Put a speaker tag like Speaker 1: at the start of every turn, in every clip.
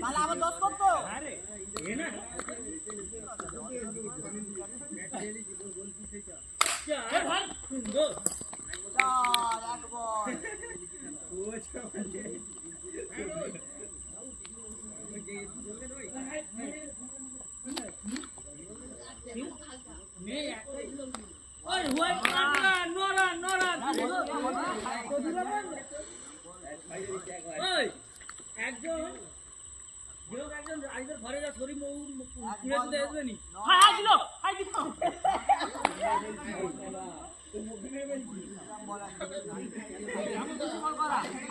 Speaker 1: তাহলে আবার দশ করতো?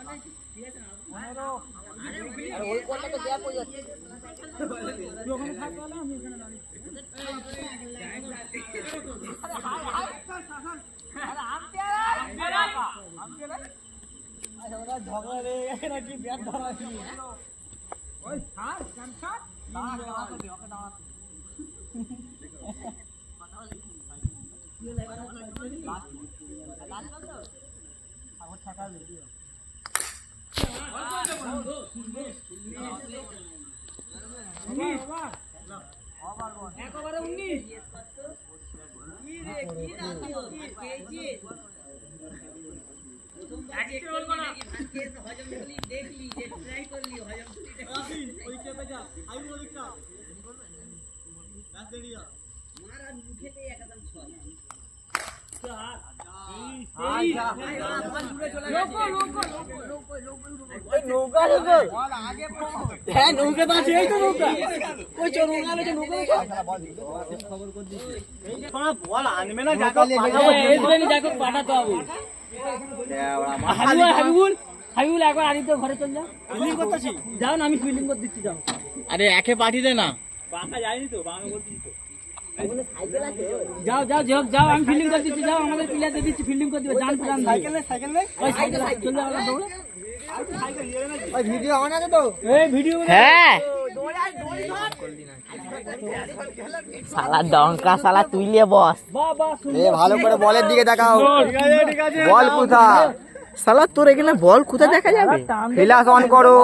Speaker 2: এই
Speaker 3: এই লাও ঠিক আছে
Speaker 1: ওই বলটাকে দেয়া পড়ে যাচ্ছে
Speaker 3: তুই ওখানে থাকতে হলে আমি এখানে দাঁড়িয়ে
Speaker 1: ঝগড়া লেগে গেছে নাকি ব্যাট ধরা
Speaker 3: ওই সার কানসার
Speaker 1: দাঁড়াতে দে ওকে দাঁড়াতে
Speaker 3: একবারে উনিশ
Speaker 2: কি রে কি রাখি ভাত খেয়েছিস প্রথমবার যে হজম করলি দেখলি যে ট্রাই করলি হজম করলি মুখেতে একদম ছয়
Speaker 1: তো তো
Speaker 3: হাবিবুল একবার আদিত্য ঘরে চল যাও
Speaker 1: ফিলিং করতেছি
Speaker 3: যাও না আমি ফিল্ডিং করে দিচ্ছি যাও
Speaker 4: আরে, একে পাঠিয়ে দে না।
Speaker 1: বাঁকা যায়নি তো বাঁকা বলছি তো।
Speaker 3: যাও যাও যাও যাও আমি ফিল্ডিং করে দিচ্ছি যাও আমাদের প্লেয়ারদের দিচ্ছি ফিল্ডিং করে দিবে জান প্ল্যান
Speaker 1: সাইকেল। নেই সাইকেল নেই
Speaker 3: ওই সাইকেল চল আমরা দৌড়ে।
Speaker 1: ওই ভিডিও অন আছে তো।
Speaker 3: এই ভিডিও
Speaker 4: হ্যাঁ। শালা ডঙ্কা শালা তুইলে বস। এ ভালো করে বলের দিকে দেখাও
Speaker 1: ঠিক আছে
Speaker 4: বল কোথা শালা তোর এখানে বল কোথায় দেখা যাবে ফিলাস অন করো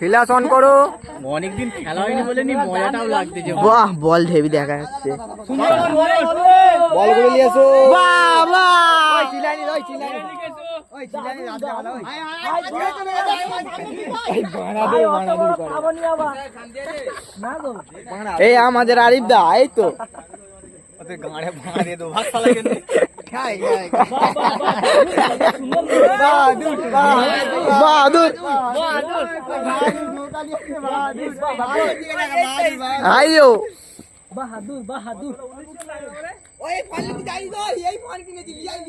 Speaker 4: ফিলাস অন করো
Speaker 3: অনেকদিন খেলা হয়নি বলে নি মজাটাও লাগছে যে
Speaker 4: বাহ বল হেভি দেখা যাচ্ছে
Speaker 1: বল করে নিয়ে এসো
Speaker 4: বাবা
Speaker 1: ওই চিলানি ওই চিলানি ওই চিলানি রাতে ভালো ওই এই
Speaker 4: আমাদের আরিফ দা এই তো
Speaker 1: গাড়ে ভাঙা দিয়ে দো ভাগ সালা কেন બહાદુર આયો
Speaker 4: બહાદુર બહાદુર
Speaker 3: ઓય ફોન
Speaker 2: લઈને જાઈ દો યહી ફોન કે નથી લિયા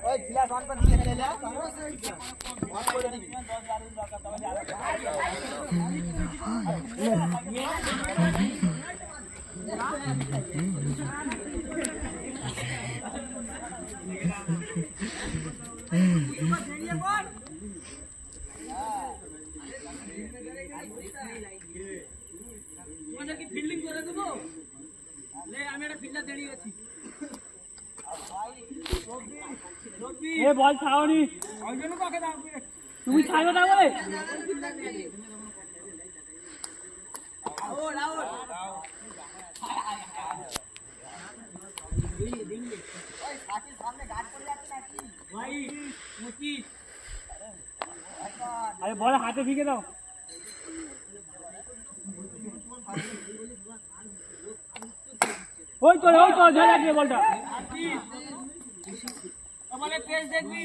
Speaker 2: লিয়াই তুই
Speaker 1: ওই ছিলা ফোন पर দিয়ে চলে যা অন করে দিবি
Speaker 3: তোমাদের কি ফিল্ডিং করে দেবো লে আমি একটা ফিল্ডার দাঁড়িয়ে আছি
Speaker 2: এ বল ছাওনি তুমি ছাড়বে না বলে? আরে বল, হাতে ফিকে দাও। ওই তো ওই তো ধরে রাখবে বলটা। আমাদের পেজ দেখবি।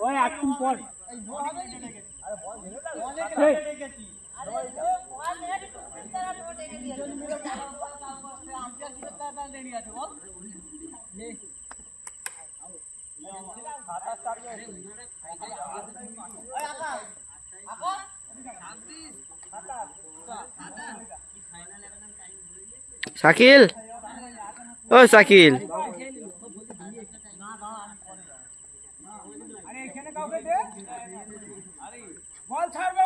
Speaker 2: ওই একটু পর। এই,
Speaker 1: শাকিল? ও শাকিল।
Speaker 2: ছাড়বে বলে আমি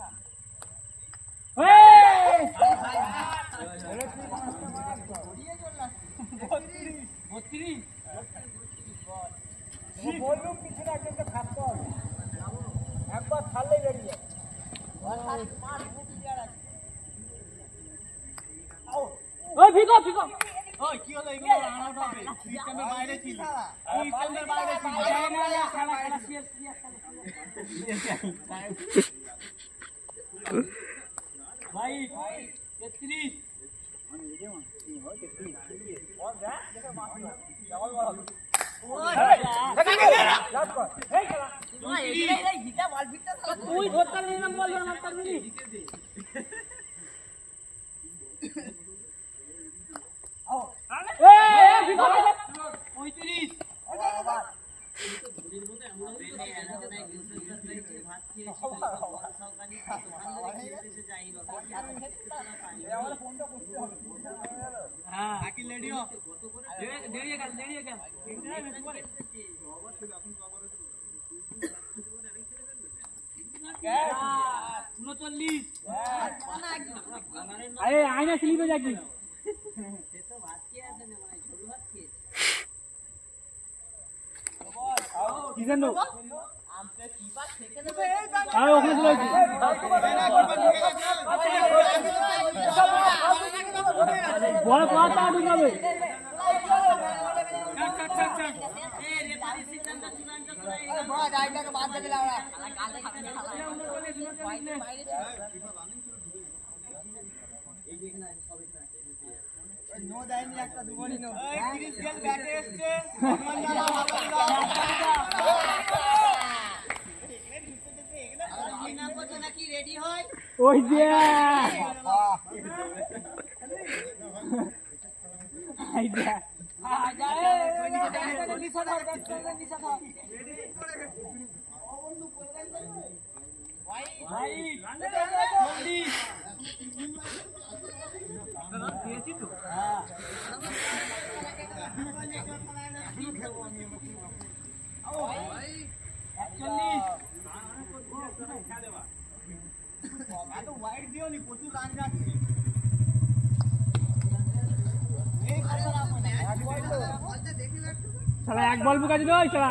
Speaker 2: দাও একবার ছাড়লে বেরিয়ে ওই ফিকো ফিকো ওই কি হলো এগুলো আউট হবে সিস্টেমের বাইরে ছিল সিস্টেমের বাইরে ছিল খেলা খেলা সিএস ভাই 33 তুই ধরতে পারবি না বল মারতে আরে আয়না স্লিপে যাকি কি জানো আরে ওখানে চলে বড়
Speaker 3: রেডি হয়
Speaker 2: ওই যে! এই ভাই শালা এক বল বুকা দিল শালা।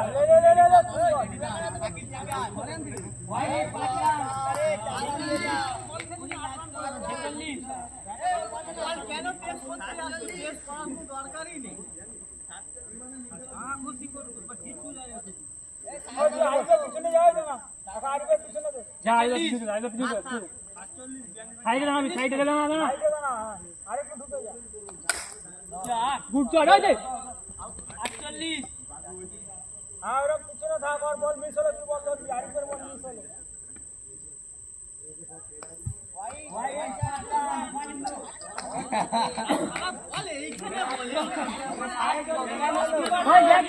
Speaker 2: যা আইবা পিছনে দে আইবা পিছনে দে
Speaker 3: সাইডে দাঁড়াবি সাইডে গেলে না না গুড শট আছে আটচল্লিশ। ভাই ব্যাগ কে দিক যা ওই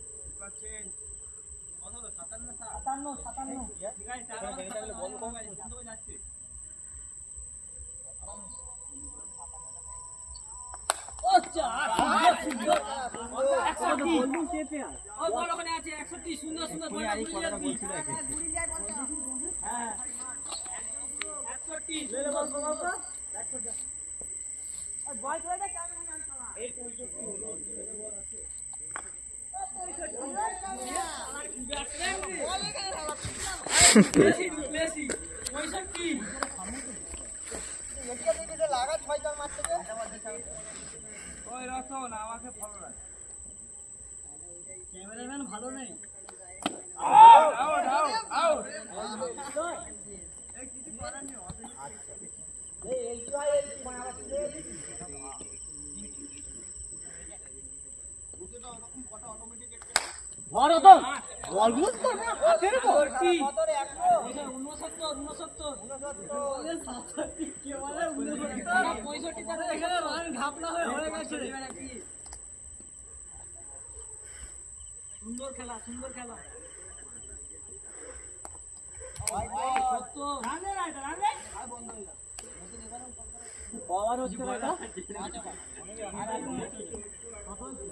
Speaker 3: সাতান্ন সাতান্ন ও সুন্দর সুন্দর একষট্টি ওখানে আছে একষট্টি সুন্দর সুন্দর বলটা ঘুরিয়ে যাবি হ্যাঁ একষট্টি বেশি বেশি পঁয়ষট্টি ক্যামেরাম্যান ভালো নেই বড় তো বলগুলো তো হাতের ভর্তি উনসত্তর উনসত্তর পঁয়ষট্টি টাকা এখানে রান ঘাপলা হয়ে হয়ে গেছে। সুন্দর খেলা সুন্দর খেলা। পাওয়ার হচ্ছে না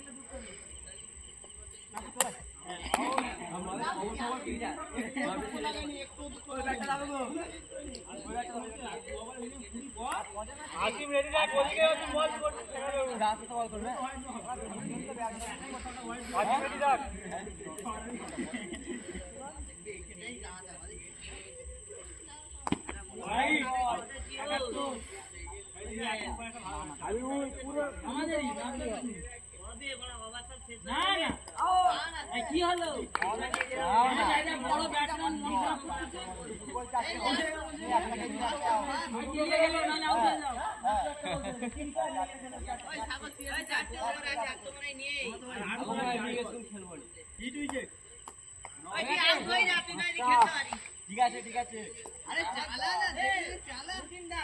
Speaker 3: যাও আম্পায়ার দেড়ি যাও আমাদেরই কি হলো? বড় ব্যাটসম্যান মন খারাপ
Speaker 2: ঠিক আছে ঠিক আছে আরে চালা। না চালা। কিন্দা